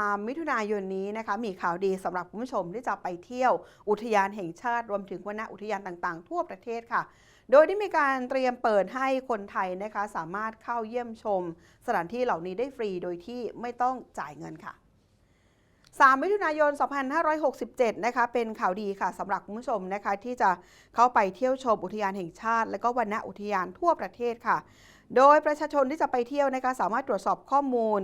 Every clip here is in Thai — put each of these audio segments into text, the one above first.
3 มิถุนายนนี้นะคะมีข่าวดีสำหรับคุณผู้ชมที่จะไปเที่ยวอุทยานแห่งชาติรวมถึงวนอุทยานต่างๆ ทั่วประเทศค่ะ โดยได้มีการเตรียมเปิดให้คนไทยนะคะสามารถเข้าเยี่ยมชม สถานที่เหล่านี้ได้ฟรีโดยที่ไม่ต้องจ่ายเงินค่ะ 3 มิถุนายน 2567 นะคะเป็นข่าวดีค่ะสำหรับคุณผู้ชมนะคะที่จะเข้าไปเที่ยวชมอุทยานแห่งชาติ และก็วนอุทยานทั่วประเทศค่ะ โดยประชาชนที่จะไปเที่ยวนะคะสามารถตรวจสอบข้อมูล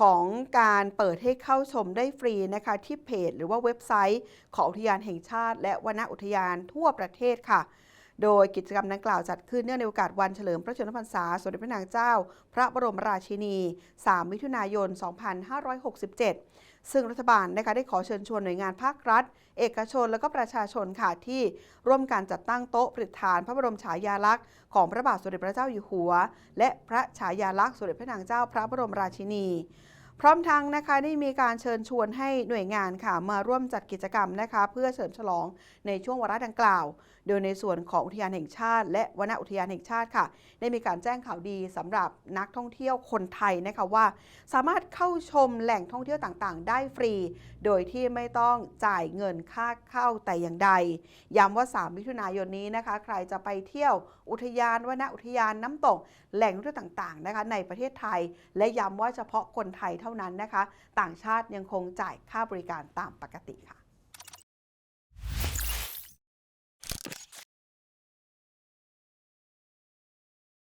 ของการเปิดให้เข้าชมได้ฟรีนะคะที่เพจ หรือว่าเว็บไซต์ของอุทยานแห่งชาติ และวนอุทยานทั่วประเทศค่ะ โดยกิจกรรมดังกล่าวจัดขึ้นเนื่องในโอกาสวันเฉลิมพระชนมพรรษาสมเด็จพระนางเจ้า พระบรมราชินี 3 มิถุนายน 2567 ซึ่งรัฐบาลนะคะได้ขอเชิญชวนหน่วยงานภาครัฐ เอกชนและก็ประชาชนค่ะที่ร่วมการจัดตั้งโต๊ะประดิษฐานพระบรมฉายาลักษณ์ของพระบาทสมเด็จพระเจ้าอยู่หัว และพระฉายาลักษณ์สมเด็จพระนางเจ้า พระบรมราชินี พร้อมทั้งนะคะได้มีการเชิญชวนให้หน่วยงานค่ะมาร่วมจัดกิจกรรมนะคะ เพื่อเฉลิมฉลองในช่วงวาระดังกล่าว โดยในส่วนของอุทยานแห่งชาติ และวนอุทยานแห่งชาติค่ะ ได้มีการแจ้งข่าวดีสำหรับนักท่องเที่ยวคนไทยนะคะว่า สามารถเข้าชมแหล่งท่องเที่ยวต่างๆ ได้ฟรี โดยที่ไม่ต้องจ่ายเงินค่าเข้าแต่อย่างใดย้ำว่า 3 มิถุนายนนี้นะคะ ใครจะไปเที่ยวอุทยานวนอุทยานน้ำตก แหล่งท่องเที่ยวต่างๆนะคะในประเทศไทย และย้ำว่าเฉพาะคนไทยเท่านั้นนะคะ ต่างชาติยังคงจ่ายค่าบริการตามปกติค่ะ